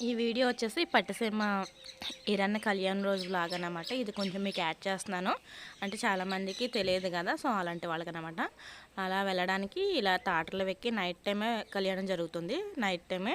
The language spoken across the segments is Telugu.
ఈ వీడియో వచ్చేసి పట్టిసీమ ఇరన్న కళ్యాణ్ రోజు లాగా అనమాట ఇది కొంచెం మీకు యాడ్ చేస్తున్నాను. అంటే చాలామందికి తెలియదు కదా సో అలాంటి వాళ్ళకనమాట. అలా వెళ్ళడానికి ఇలా తాటలు వెక్కి నైట్ టైమే కళ్యాణం జరుగుతుంది. నైట్ టైమే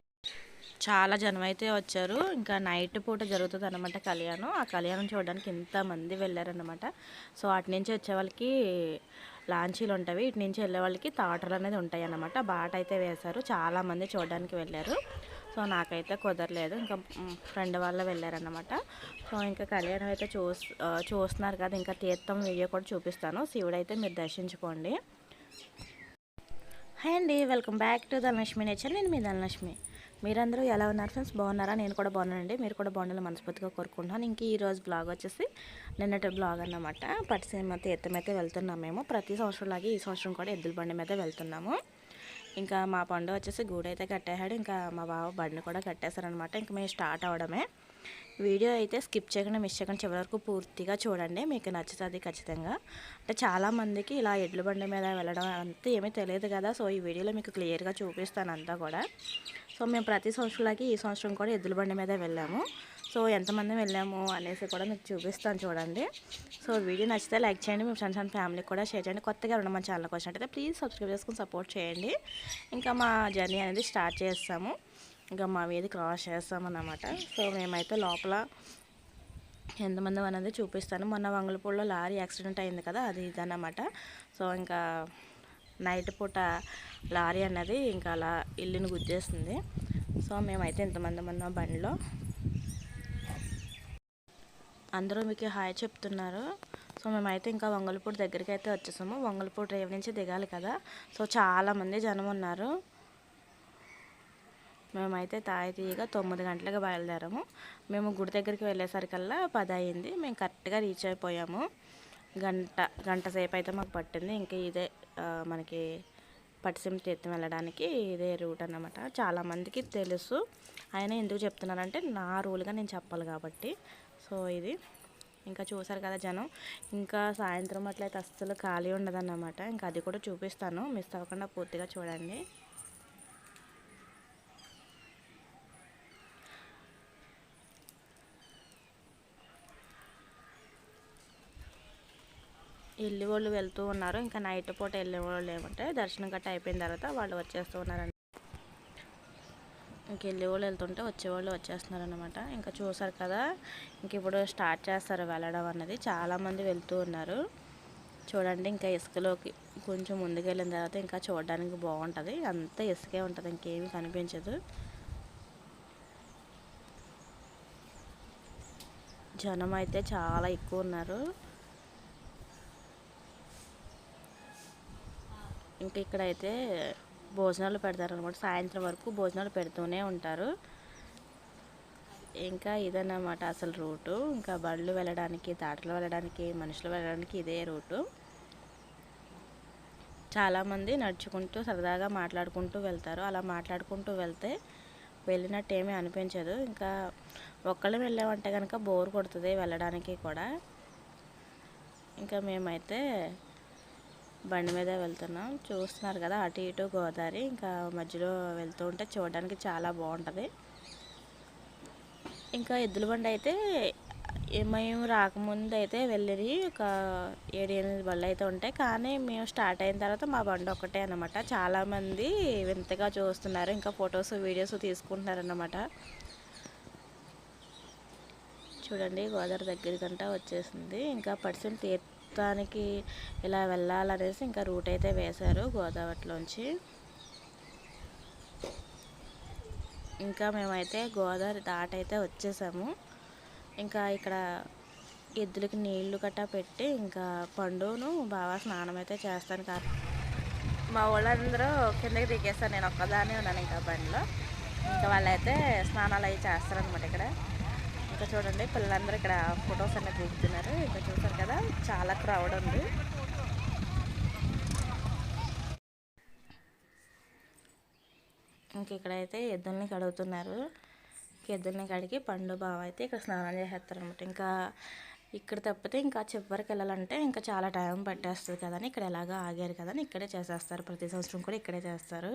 చాలా జనం అయితే వచ్చారు. ఇంకా నైట్ పూట జరుగుతుంది అనమాట కళ్యాణం. ఆ కళ్యాణం చూడడానికి ఇంతమంది వెళ్ళారనమాట సో అటు నుంచి వచ్చే వాళ్ళకి లాంచీలు ఉంటాయి. ఇటు నుంచి వెళ్ళే వాళ్ళకి తాటలు అనేది ఉంటాయి అన్నమాట బాట అయితే వేశారు. చాలామంది చూడడానికి వెళ్ళారు. సో నాకైతే కుదరలేదు. ఇంకా ఫ్రెండ్ వాళ్ళు వెళ్ళారనమాట సో ఇంకా కళ్యాణం అయితే చూస్ చూస్తున్నారు కదా. ఇంకా తీర్థం వీడియో కూడా చూపిస్తాను. శివుడైతే మీరు దర్శించుకోండి. హాయ్ అండి. Welcome back to Dhanalakshmi nature. నేను మీ ధనలక్ష్మి. మీరందరూ ఎలా ఉన్నారు ఫ్రెండ్స్? బాగున్నారా? నేను కూడా బాగున్నానండి. మీరు కూడా బాగుండాలని మనస్ఫూర్తిగా కోరుకుంటున్నాను. ఇంక ఈరోజు బ్లాగ్ వచ్చేసి నిన్నటి బ్లాగ్ అన్నమాట. పట్టిసీమ తీర్థం అయితే వెళ్తున్నాం మేము. ప్రతి సంవత్సరంలాగే ఈ సంవత్సరం కూడా ఎద్దుల బండి మీద వెళ్తున్నాము. ఇంకా మా పండు వచ్చేసి గూడు అయితే కట్టేశాడు. ఇంకా మా బావ బండి కూడా కట్టేశారనమాట ఇంకా మేము స్టార్ట్ అవడమే. వీడియో అయితే స్కిప్ చేయకుండా మిస్ చేయకుండా చివరి వరకు పూర్తిగా చూడండి. మీకు నచ్చుతుంది ఖచ్చితంగా. అంటే చాలామందికి ఇలా ఎడ్ల బండి మీద వెళ్ళడం అంతా ఏమీ తెలియదు కదా. సో ఈ వీడియోలో మీకు క్లియర్గా చూపిస్తాను అంతా కూడా. సో మేము ప్రతి సంవత్సరంలాగే ఈ సంవత్సరం కూడా ఎద్దుల బండి మీద వెళ్ళాము. సో ఎంతమంది వెళ్ళాము అనేసి కూడా మీకు చూపిస్తాను చూడండి. సో వీడియో నచ్చితే లైక్ చేయండి మీ ఫ్రెండ్స్ అండ్ ఫ్యామిలీకి కూడా షేర్ చేయండి. కొత్తగా ఉన్న మన ఛానల్కి వచ్చినట్టయితే ప్లీజ్ సబ్స్క్రైబ్ చేసుకుని సపోర్ట్ చేయండి. ఇంకా మా జర్నీ అనేది స్టార్ట్ చేస్తాము. ఇంకా మా వీధి క్రాస్ చేస్తామన్నమాట సో మేమైతే లోపల ఎంతమంది అనేది చూపిస్తాను. మొన్న వంగలపూడిలో లారీ యాక్సిడెంట్ అయింది కదా అది ఇదన్నమాట సో ఇంకా నైట్ పూట లారీ అన్నది ఇంకా అలా ఇల్లుని గుద్దేస్తుంది. సో మేమైతే ఇంతమంది ఉన్నాం బండిలో. అందరూ మీకు హాయ్ చెప్తున్నారు. సో మేమైతే ఇంకా వంగలపూడి దగ్గరికి అయితే వచ్చేసాము. వంగలపూడి రేవు నుంచి దిగాలి కదా. సో చాలామంది జనం ఉన్నారు. మేమైతే తాయితీగా తొమ్మిది గంటలకు బయలుదేరాము. మేము గుడి దగ్గరికి వెళ్ళేసరికల్లా పది అయింది మేము కరెక్ట్గా రీచ్ అయిపోయాము. గంట గంట సేపు అయితే మాకు పట్టింది. ఇంకా ఇదే మనకి పట్టిసీమ తీర్థం వెళ్ళడానికి ఇదే రూట్ అన్నమాట. చాలామందికి తెలుసు. ఆయన ఎందుకు చెప్తున్నారంటే నా రూల్గా నేను చెప్పాలి కాబట్టి. సో ఇది. ఇంకా చూసారు కదా జనం. ఇంకా సాయంత్రం అట్లయితే అస్సలు ఖాళీ ఉండదన్నమాట. ఇంకా అది కూడా చూపిస్తాను. మిస్ అవ్వకుండా పూర్తిగా చూడండి. వెళ్ళి వాళ్ళు వెళ్తూ ఉన్నారు. ఇంకా నైట్ పూట వెళ్ళే వాళ్ళు ఏమంటే దర్శనం గట్ట అయిపోయిన తర్వాత వాళ్ళు వచ్చేస్తూ ఉన్నారండి ఇంక వెళ్ళే వాళ్ళు వెళ్తుంటే వచ్చేవాళ్ళు వచ్చేస్తున్నారు అనమాట ఇంకా చూసారు కదా ఇంక ఇప్పుడు స్టార్ట్ చేస్తారు వెళ్ళడం అన్నది. చాలామంది వెళ్తూ ఉన్నారు. చూడండి ఇంకా ఇసుకలోకి కొంచెం ముందుకు వెళ్ళిన తర్వాత ఇంకా చూడడానికి బాగుంటుంది. అంతా ఇసుకే ఉంటుంది ఇంకేమీ కనిపించదు. జనం అయితే చాలా ఎక్కువ ఉన్నారు. ఇంకా ఇక్కడైతే భోజనాలు పెడతారు అనమాట సాయంత్రం వరకు భోజనాలు పెడుతూనే ఉంటారు. ఇంకా ఇదన్నమాట అసలు రూటు. ఇంకా బళ్ళు వెళ్ళడానికి తాటలు వెళ్ళడానికి మనుషులు వెళ్ళడానికి ఇదే రూటు. చాలామంది నడుచుకుంటూ సరదాగా మాట్లాడుకుంటూ వెళ్తారు. అలా మాట్లాడుకుంటూ వెళ్తే వెళ్ళినట్టు ఏమీ అనిపించదు. ఇంకా ఒక్కళ్ళు వెళ్ళామంటే కనుక బోర్ కొడుతుంది వెళ్ళడానికి కూడా. ఇంకా మేమైతే బండి మీద వెళ్తున్నాం. చూస్తున్నారు కదా అటు ఇటు గోదావరి ఇంకా మధ్యలో వెళ్తూ ఉంటే చూడడానికి చాలా బాగుంటుంది. ఇంకా ఎద్దుల బండి అయితే ఏమేమి మేము రాకముందు అయితే వెళ్ళి ఒక ఏడు ఎనిమిది బళ్ళు అయితే ఉంటాయి. కానీ మేము స్టార్ట్ అయిన తర్వాత మా బండి ఒక్కటే అనమాట చాలామంది వింతగా చూస్తున్నారు ఇంకా ఫొటోస్ వీడియోస్ తీసుకుంటున్నారు అన్నమాట చూడండి గోదావరి దగ్గరికంటా వచ్చేసింది. ఇంకా పడిసిన మొత్తానికి ఇలా వెళ్ళాలనేసి ఇంకా రూట్ అయితే వేశారు గోదావరిలోంచి. ఇంకా మేమైతే గోదావరి దాటైతే వచ్చేసాము. ఇంకా ఇక్కడ ఎద్దులకి నీళ్ళు గట్టా పెట్టి ఇంకా పండును బాగా స్నానం అయితే చేస్తాను కా మా వాళ్ళందరూ కిందకి దిగేస్తాను నేను ఒక్కదానే ఉన్నాను ఇంకా బండిలో. ఇంకా వాళ్ళైతే స్నానాలు అవి చేస్తారనమాట ఇక్కడ. ఇక్కడ చూడండి పిల్లలందరూ ఇక్కడ ఫొటోస్ అనేది దిగుతున్నారు. ఇక్కడ చూసారు కదా చాలా క్రౌడ్ ఉంది. ఇంక ఇక్కడైతే ఎద్దుల్ని కడుగుతున్నారు. ఎద్దుల్ని కడిగి పండు బావ అయితే ఇక్కడ స్నానం చేసేస్తారు అనమాట ఇంకా ఇక్కడ తప్పితే ఇంకా చివరికి వెళ్ళాలంటే ఇంకా చాలా టైం పట్టేస్తుంది కదని ఇక్కడ ఎలాగో ఆగారు కదని ఇక్కడే చేసేస్తారు. ప్రతి సంవత్సరం కూడా ఇక్కడే చేస్తారు.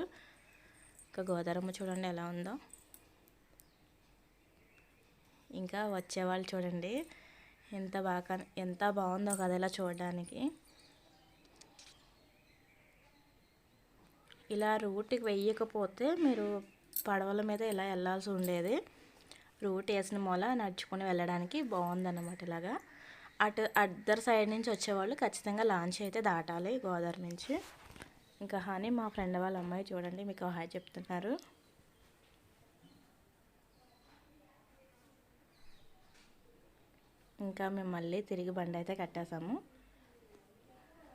ఇంకా గోదావరమ్మ చూడండి ఎలా ఉందో. ఇంకా వచ్చేవాళ్ళు చూడండి. ఎంత బాగా ఎంత బాగుందో కదా ఇలా చూడడానికి. ఇలా రూట్కి వెయ్యకపోతే మీరు పడవల మీద ఇలా వెళ్ళాల్సి ఉండేది. రూట్ వేసిన మూల నడుచుకొని వెళ్ళడానికి బాగుందన్నమాట ఇలాగా. అటు అద్దర్ సైడ్ నుంచి వచ్చేవాళ్ళు ఖచ్చితంగా లాంచ్ అయితే దాటాలి గోదావరి నుంచి. ఇంకా హాని మా ఫ్రెండ్ వాళ్ళ అమ్మాయి చూడండి మీకు హాయ్ చెప్తున్నారు. ఇంకా మేము మళ్ళీ తిరిగి బండి అయితే కట్టేసాము.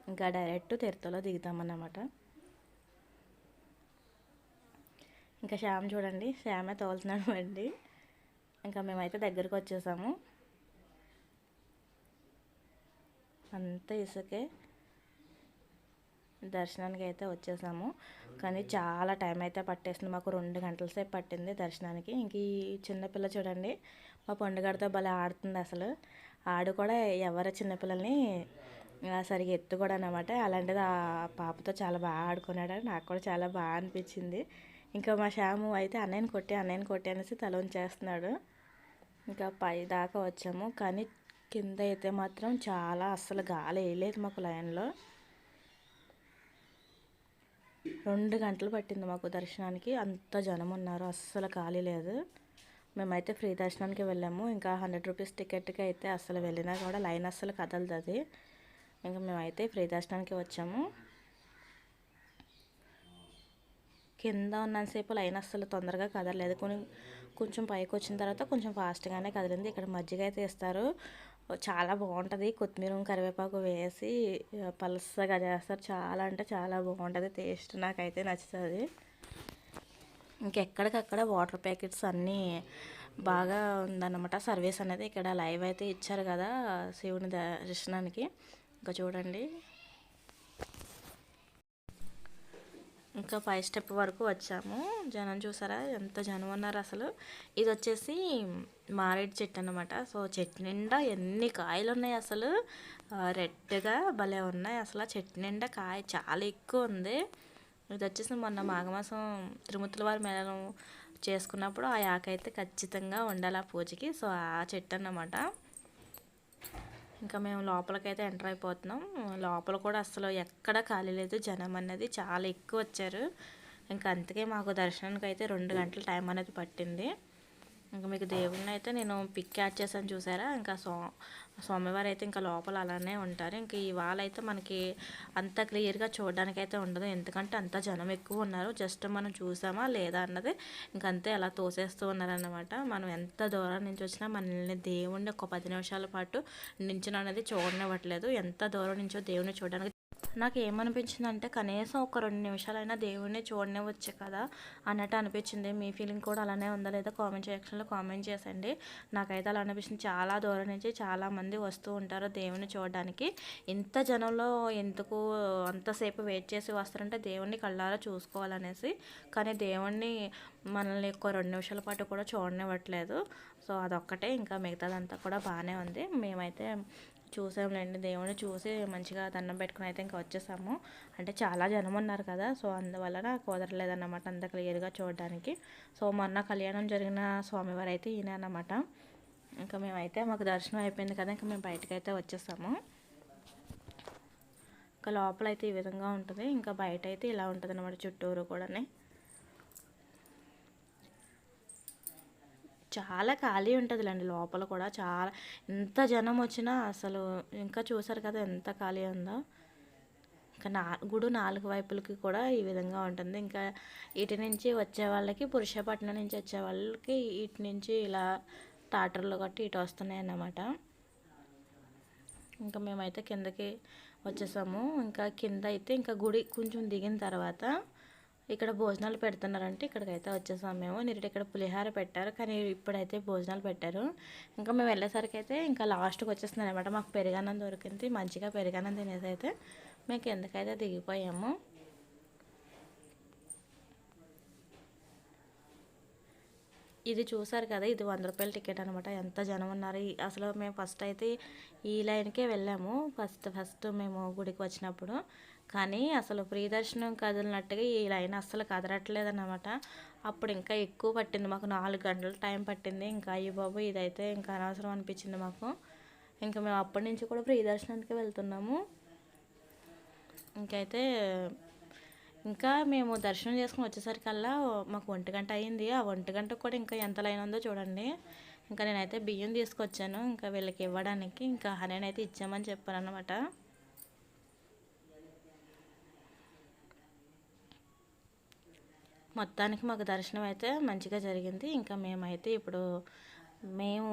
ఇంకా డైరెక్ట్ తిరుతలో దిగుతామన్నమాట. ఇంకా శ్యామ్ చూడండి శ్యామే తోలుతున్నాడు బండి. ఇంకా మేమైతే దగ్గరకు వచ్చేసాము. అంతా ఇసుకే. దర్శనానికి అయితే వచ్చేసాము. కానీ చాలా టైం అయితే పట్టేసింది. మాకు రెండు గంటల సేపు పట్టింది దర్శనానికి. ఇంక ఈ చిన్నపిల్ల చూడండి మా పండుగడితో భలే ఆడుతుంది అసలు. ఆడు కూడా ఎవరు చిన్నపిల్లల్ని ఆ, సరిగా ఎత్తు కూడా అనమాట అలాంటిది ఆ పాపతో చాలా బాగా ఆడుకున్నాడు. నాకు కూడా చాలా బాగా అనిపించింది. ఇంకా మా శ్యాము అయితే అన్నయ్యని కొట్టి అన్నయ్యని కొట్టి అనేసి తల ఉంచేస్తున్నాడు. ఇంకా పై దాకా వచ్చాము. కానీ కింద అయితే మాత్రం చాలా అస్సలు గాలి వేయలేదు మాకు లైన్లో. రెండు గంటలు పట్టింది మాకు దర్శనానికి. అంత జనం ఉన్నారు. అస్సలు ఖాళీ లేదు. మేమైతే ఫ్రీ దర్శనానికి వెళ్ళాము. ఇంకా హండ్రెడ్ రూపీస్ టికెట్కి అయితే అస్సలు వెళ్ళినా కూడా లైన్ అస్సలు కదలదు అది. ఇంకా మేమైతే ఫ్రీ దర్శనానికి వచ్చాము. కింద ఉన్నంతసేపు లైన్ అస్సలు తొందరగా కదలలేదు. కొన్ని కొంచెం పైకి వచ్చిన తర్వాత కొంచెం ఫాస్ట్గానే కదిలింది. ఇక్కడ మజ్జిగ అయితే ఇస్తారు. చాలా బాగుంటుంది. కొత్తిమీర కరివేపాకు వేసి పలసగా చేస్తారు. చాలా అంటే చాలా బాగుంటుంది. టేస్ట్ నాకైతే నచ్చుతుంది. ఇంకెక్కడికక్కడ వాటర్ ప్యాకెట్స్ అన్నీ బాగా ఉందన్నమాట. సర్వీస్ అనేది ఇక్కడ లైవ్ అయితే ఇచ్చారు కదా శివుని దర్శనానికి. ఇంకా చూడండి. ఇంకా ఫైవ్ స్టెప్ వరకు వచ్చాము. జనం చూసారా? ఎంత జనం ఉన్నారు అసలు? ఇది వచ్చేసి మారేడు చెట్టు అనమాట సో చెట్టు నిండా ఎన్ని కాయలు ఉన్నాయి అసలు? రెడ్గా భలే ఉన్నాయి. అసలు ఆ చెట్టు నిండా కాయ చాలా ఎక్కువ ఉంది. ఇది వచ్చేసి మొన్న మాఘమాసం తిరుమతుల వారి మేళం చేసుకున్నప్పుడు ఆ యాక అయితే ఖచ్చితంగా ఉండాలి ఆ పూజకి. సో ఆ చెట్టు అన్నమాట. ఇంకా మేము లోపలికైతే ఎంటర్ అయిపోతున్నాం. లోపల కూడా అసలు ఎక్కడ ఖాళీ లేదు. జనం అనేది చాలా ఎక్కువ వచ్చారు. ఇంకా అందుకే మాకు దర్శనానికి అయితే రెండు గంటల టైం అనేది పట్టింది. ఇంకా మీకు దేవుడిని అయితే నేను పిక్ యాడ్ చేశాను చూసారా? ఇంకా సో స్వామివారు అయితే ఇంకా లోపల అలానే ఉంటారు. ఇంకా ఇవాళ అయితే మనకి అంత క్లియర్గా చూడడానికి అయితే ఉండదు. ఎందుకంటే అంత జనం ఎక్కువ ఉన్నారు. జస్ట్ మనం చూసామా లేదా అన్నది ఇంకంతే అలా తోసేస్తూ ఉన్నారన్నమాట. మనం ఎంత దూరం నుంచి వచ్చినా మనల్ని దేవుణ్ణి ఒక పది నిమిషాల పాటు నించుని అనేది చూడనివ్వట్లేదు. ఎంత దూరం నుంచో దేవుణ్ణి చూడడానికి నాకు ఏమనిపించింది అంటే కనీసం ఒక రెండు నిమిషాలైనా దేవుణ్ణి చూడనివచ్చు కదా అన్నట్టు అనిపించింది. మీ ఫీలింగ్ కూడా అలానే ఉందా లేదా కామెంట్ సెక్షన్లో కామెంట్ చేసండి నాకైతే అలా అనిపించింది. చాలా దూరం నుంచి చాలా మంది వస్తూ ఉంటారు దేవుణ్ణి చూడడానికి. ఇంత జనంలో ఎందుకు అంతసేపు వెయిట్ చేసి వస్తారంటే దేవుణ్ణి కళ్ళారా చూసుకోవాలనేసి. కానీ దేవుణ్ణి మనల్ని ఒక రెండు నిమిషాల పాటు కూడా చూడనివ్వట్లేదు. సో అదొక్కటే. ఇంకా మిగతాదంతా కూడా బాగానే ఉంది. మేమైతే చూసాంలేండి. దేవుని చూసి మంచిగా దండం పెట్టుకుని అయితే ఇంకా వచ్చేసాము. అంటే చాలా జనం ఉన్నారు కదా సో అందువలన కుదరలేదన్నమాట అంత క్లియర్గా చూడడానికి. సో మొన్న కళ్యాణం జరిగిన స్వామివారు అయితే ఈయన అన్నమాట ఇంకా మేమైతే మాకు దర్శనం అయిపోయింది కదా ఇంకా మేము బయటకైతే అయితే వచ్చేసాము. ఇంకా లోపల అయితే ఈ విధంగా ఉంటుంది. ఇంకా బయట అయితే ఇలా ఉంటుంది అన్నమాట చుట్టూరు కూడానే. చాలా ఖాళీ ఉంటుందిలేండి లోపల కూడా. చాలా ఎంత జనం వచ్చినా అసలు ఇంకా చూసారు కదా ఎంత ఖాళీ ఉందో. ఇంకా నా గుడి నాలుగు వైపులకి కూడా ఈ విధంగా ఉంటుంది. ఇంకా ఇటు నుంచి వచ్చే వాళ్ళకి పురుషపట్నం నుంచి వచ్చే వాళ్ళకి ఇటు నుంచి ఇలా టాటర్లు కట్టి ఇటు వస్తున్నాయి అన్నమాట. ఇంకా మేమైతే కిందకి వచ్చేసాము. ఇంకా కింద అయితే ఇంకా గుడి కొంచెం దిగిన తర్వాత ఇక్కడ భోజనాలు పెడుతున్నారంటే ఇక్కడికైతే వచ్చేసాం మేము నిరుడు ఇక్కడ పులిహార పెట్టారు. కానీ ఇప్పుడైతే భోజనాలు పెట్టారు. ఇంకా మేము వెళ్ళేసరికి అయితే ఇంకా లాస్ట్కి వచ్చేస్తున్నాం అనమాట మాకు పెరుగన్నం దొరికింది. మంచిగా పెరుగన్నం తినేసి అయితే మేము కిందకైతే దిగిపోయాము. ఇది చూసారు కదా ఇది వంద రూపాయల టికెట్ అనమాట ఎంత జనం ఉన్నారు? ఈ- అసలు మేము ఫస్ట్ అయితే ఈ లైన్కే వెళ్ళాము. ఫస్ట్ ఫస్ట్ మేము గుడికి వచ్చినప్పుడు. కానీ అసలు ఫ్రీ దర్శనం కదిలినట్టుగా ఈ లైన్ అస్సలు కదరట్లేదన్నమాట అప్పుడు ఇంకా ఎక్కువ పట్టింది మాకు. నాలుగు గంటల టైం పట్టింది. ఇంకా అయ్యి బాబు ఇదైతే ఇంకా అనవసరం అనిపించింది మాకు. ఇంకా మేము అప్పటి నుంచి కూడా ఫ్రీ దర్శనానికి వెళ్తున్నాము. ఇంకైతే ఇంకా మేము దర్శనం చేసుకుని వచ్చేసరికల్లా మాకు ఒంటి గంట అయింది. ఆ ఒంటి గంటకు కూడా ఇంకా ఎంత లైన్ ఉందో చూడండి. ఇంకా నేనైతే బియ్యం తీసుకొచ్చాను. ఇంకా వీళ్ళకి ఇవ్వడానికి ఇంకా నేనైతే ఇచ్చామని చెప్పాను అనమాట మొత్తానికి మాకు దర్శనం అయితే మంచిగా జరిగింది. ఇంకా మేమైతే ఇప్పుడు మేము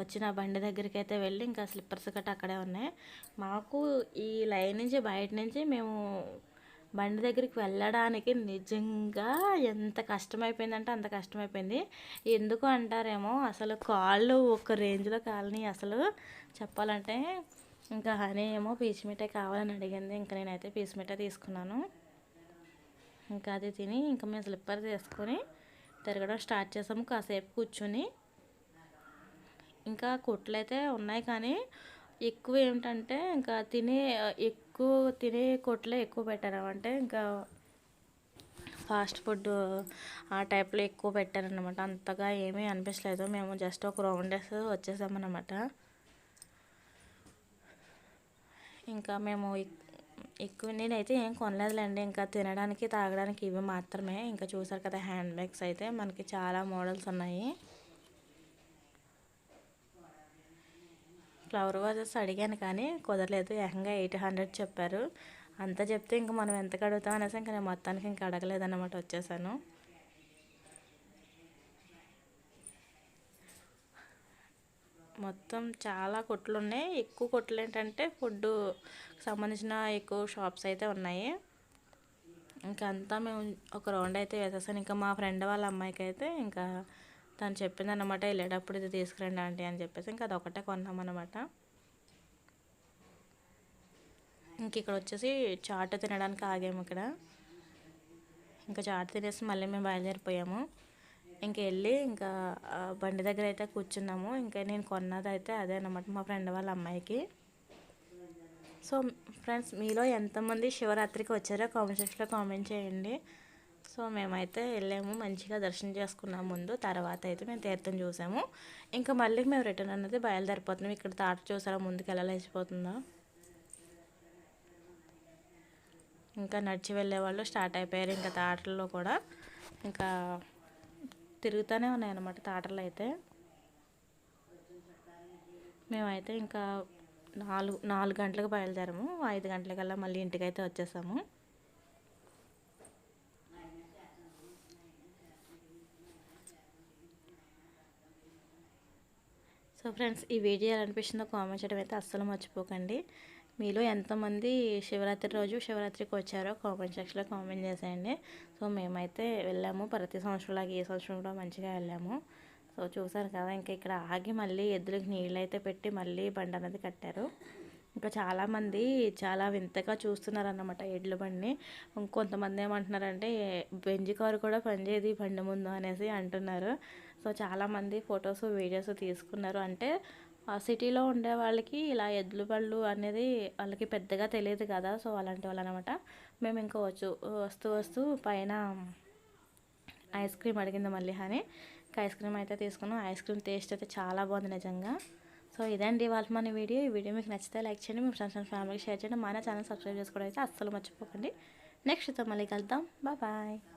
వచ్చిన బండి దగ్గరికి అయితే వెళ్ళి ఇంకా స్లిప్పర్స్ గట్రా అక్కడే ఉన్నాయి. మాకు ఈ లైన్ నుంచి బయట నుంచి మేము బండి దగ్గరికి వెళ్ళడానికి నిజంగా ఎంత కష్టమైపోయిందంటే అంత కష్టమైపోయింది. ఎందుకు అంటారేమో అసలు కాళ్ళు ఒక రేంజ్లో కాలని అసలు చెప్పాలంటే ఇంకా హనీ ఏమో పీచు మిఠాయి కావాలని అడిగింది. ఇంకా నేనైతే పీచు మిఠాయి తీసుకున్నాను. ఇంకా అది తిని ఇంకా మేము స్లిప్పర్ తీసుకొని తిరగడం స్టార్ట్ చేసాము కాసేపు కూర్చొని. ఇంకా కొట్లు అయితే ఉన్నాయి కానీ ఎక్కువ ఏమిటంటే ఇంకా తినే ఎక్కువ తినే కొట్లే ఎక్కువ పెట్టారు. అంటే ఇంకా ఫాస్ట్ ఫుడ్ ఆ టైప్లో ఎక్కువ పెట్టారనమాట అంతగా ఏమీ అనిపించలేదు మేము జస్ట్ ఒక రౌండ్ వేసి వచ్చేసామన్నమాట ఇంకా మేము ఎక్కువ నేనైతే ఏం కొనలేదులేండి. ఇంకా తినడానికి తాగడానికి ఇవి మాత్రమే. ఇంకా చూసారు కదా హ్యాండ్ బ్యాగ్స్ అయితే మనకి చాలా మోడల్స్ ఉన్నాయి. ఫ్లవర్ వాజెస్ అడిగాను కానీ కుదరలేదు. ఏకంగా ఎయిట్ హండ్రెడ్ చెప్పారు. అంత చెప్తే ఇంక మనం ఎంత కడుగుతాం అనేసి ఇంకా నేను మొత్తానికి ఇంకా అడగలేదన్నమాట వచ్చేసాను. మొత్తం చాలా కొట్లు ఉన్నాయి ఎక్కువ కొట్లు ఏంటంటే ఫుడ్ సంబంధించిన ఎక్కువ షాప్స్ అయితే ఉన్నాయి. ఇంకా అంతా మేము ఒక రౌండ్ అయితే వేసేసాను. ఇంకా మా ఫ్రెండ్ వాళ్ళ అమ్మాయికి అయితే ఇంకా తను చెప్పింది అనమాట వెళ్ళేటప్పుడు ఇది తీసుకురండి ఆంటీ అని చెప్పేసి ఇంకా అదొకటే కొన్నామన్నమాట. ఇంక ఇక్కడ వచ్చేసి చాట్ తినడానికి ఆగాము ఇక్కడ. ఇంకా చాట్ తినేసి మళ్ళీ మేము బయలుదేరిపోయాము. ఇంక వెళ్ళి ఇంకా బండి దగ్గర అయితే కూర్చున్నాము. ఇంకా నేను కొన్నది అయితే అదే అనమాట మా ఫ్రెండ్ వాళ్ళ అమ్మాయికి. సో ఫ్రెండ్స్ మీలో ఎంతమంది శివరాత్రికి వచ్చారో కామెంట్ సెక్షన్లో కామెంట్ చేయండి. సో మేమైతే వెళ్ళాము మంచిగా దర్శనం చేసుకున్నాం ముందు తర్వాత అయితే మేము తీర్థం చూసాము. ఇంకా మళ్ళీ మేము రిటర్న్ అన్నది బయలుదేరిపోతున్నాం. ఇక్కడ తాట చూసారా ముందుకు ఎలా లేచిపోతుందో? ఇంకా నడిచి వెళ్ళే వాళ్ళు స్టార్ట్ అయిపోయారు ఇంకా తాటల్లో కూడా. ఇంకా తిరుగుతూనే ఉన్నాయన్నమాట తాటలు అయితే. మేమైతే ఇంకా నాలుగు నాలుగు గంటలకు బయలుదేరాము. ఐదు గంటలకల్లా మళ్ళీ ఇంటికైతే వచ్చేసాము. సో ఫ్రెండ్స్ ఈ వీడియో ఎలా అనిపిస్తుందో కామెంట్ చేయడం అయితే అస్సలు మర్చిపోకండి. మీలో ఎంతమంది శివరాత్రి రోజు శివరాత్రికి వచ్చారో కామెంట్ సెక్షన్లో కామెంట్ చేసేయండి. సో మేమైతే వెళ్ళాము ప్రతి సంవత్సరంలాగా ఈ సంవత్సరం కూడా మంచిగా వెళ్ళాము. సో చూసారు కదా ఇంకా ఇక్కడ ఆగి మళ్ళీ ఎద్దులకి నీళ్ళు అయితే పెట్టి మళ్ళీ బండి అనేది కట్టారు. ఇంకా చాలామంది చాలా వింతగా చూస్తున్నారన్నమాట ఎడ్ల బండిని. ఇంకొంతమంది ఏమంటున్నారంటే బెంజ్ కారు కూడా పనిచేయదు ఈ బండి ముందు అనేసి అంటున్నారు. సో చాలామంది ఫొటోస్ వీడియోస్ తీసుకున్నారు. అంటే సిటీలో ఉండే వాళ్ళకి ఇలా ఎద్దుల బళ్ళు అనేది వాళ్ళకి పెద్దగా తెలియదు కదా. సో అలాంటి వాళ్ళు అనమాట మేము ఇంకా వచ్చు వస్తూ వస్తూ పైన ఐస్ క్రీమ్ అడిగింది మళ్ళీ అని ఐస్ క్రీమ్ అయితే తీసుకున్నాం. ఐస్ క్రీమ్ టేస్ట్ అయితే చాలా బాగుంది నిజంగా. సో ఇదండి ఇవాళ మన వీడియో. ఈ వీడియో మీకు నచ్చితే లైక్ చేయండి మీ ఫ్రెండ్స్ అండ్ ఫ్యామిలీకి షేర్ చేయండి. మన ఛానల్ సబ్స్క్రైబ్ చేసుకోవడం అయితే అస్సలు మర్చిపోకండి. నెక్స్ట్ మళ్ళీ కలుద్దాం. బాయ్.